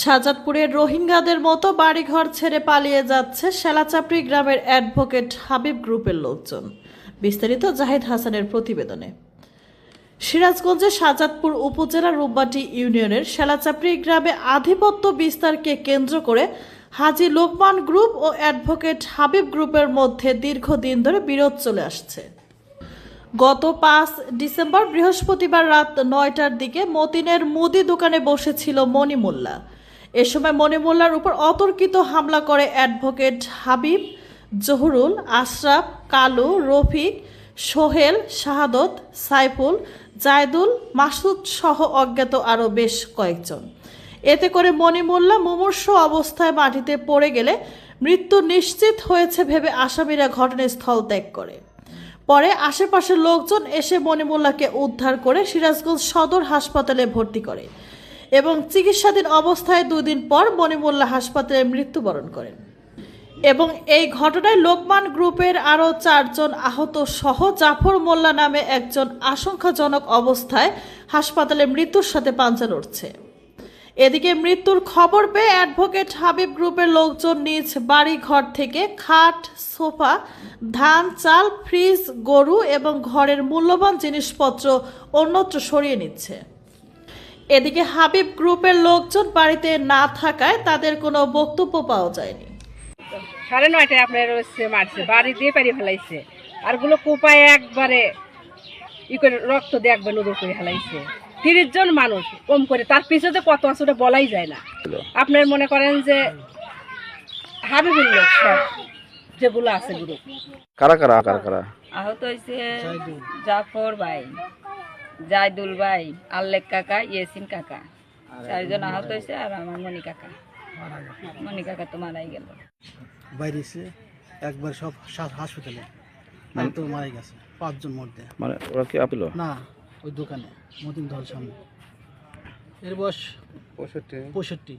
শাহজাদপুরের রোহিঙ্গাদের মতো বাড়িঘর ছেড়ে পালিয়ে যাচ্ছে sheলাচাপড়ি গ্রামের অ্যাডভোকেট হাবিব গ্রুপের লোকজন। বিস্তারিত জাহিদ হাসানের প্রতিবেদনে। সিরাজগঞ্জের শাহজাদপুর উপজেলার রূপবাটি ইউনিয়নের sheলাচাপড়ি গ্রামে আধিপত্য বিস্তারকে কেন্দ্র করে হাজি লোকমান গ্রুপ ও অ্যাডভোকেট হাবিব গ্রুপের মধ্যে দীর্ঘদিন ধরে বিরোধ চলে আসছে। গত পাঁচ ডিসেম্বর বৃহস্পতিবার রাত নয়টার দিকে মতিনের মুদি দোকানে বসেছিল মণি মোল্লা। এ সময় মণি মোল্লার উপর অতর্কিত হামলা করে অ্যাডভোকেট হাবিব, জহুরুল, আশরাফ, কালু, রফিক, সোহেল, শাহাদত, সাইফুল, জায়দুল, মাসুদ সহ অজ্ঞাত আরও বেশ কয়েকজন। এতে করে মণি মোল্লা মুমূর্ষ অবস্থায় মাটিতে পড়ে গেলে মৃত্যু নিশ্চিত হয়েছে ভেবে আসামিরা ঘটনাস্থল ত্যাগ করে। পরে আশেপাশের লোকজন এসে মণিমুল্লাকে উদ্ধার করে সিরাজগঞ্জ সদর হাসপাতালে ভর্তি করে। এবং চিকিৎসাধীন অবস্থায় দুদিন পর মণিমুল্লা হাসপাতালে মৃত্যুবরণ করেন। এবং এই ঘটনায় লোকমান গ্রুপের আরও চারজন আহত সহ জাফর মোল্লা নামে একজন আশঙ্কাজনক অবস্থায় হাসপাতালে মৃত্যুর সাথে পাঞ্জা লড়ছে। এদিকে মৃত্যুর খবর পেয়ে অ্যাডভোকেট হাবিব গ্রুপের লোকজন নিজ বাড়ি ঘর থেকে খাট, সোফা, ধান, চাল, ফ্রিজ, গরু এবং ঘরের মূল্যবান জিনিসপত্র অন্যত্র সরিয়ে নিচ্ছে। এদিকে হাবিব গ্রুপের লোকজন বাড়িতে না থাকায় তাদের কোনো বক্তব্য পাওয়া যায়নি। সাড়ে নয়টায় আপনার হচ্ছে মারছে বাড়ি দিয়ে পারি ফেলাইছে। আরগুলো কোপায় একবারে ই করে রক্ত দিয়ে একবার নজর করে ফেলাইছে। তিরিশ জন মানুষ কম করে। তার পিছনে কত আছে ওটা বলাই যায় না। আপনার মনে করেন যে হাবিবুল লোক সব যেগুলো আছে গ্রুপ। কারা কারা? কারা কারা? আহত হয়েছে জাফর ভাই। জায়দুল ভাই আল্লেক কাকা ইয়েসিন কাকা। চারজন আহত হয়েছে আর আমার মনি কাকা। মনি কাকা তো মারাই গেল। বাইরেছে একবার সব হাসপাতালে। তো মারা গেছে পাঁচজন মধ্যে মানে ওরা কি আপেল? না ওই দোকানে মতিন ধর সামনে। এর বয়স পঁয়ষট্টি।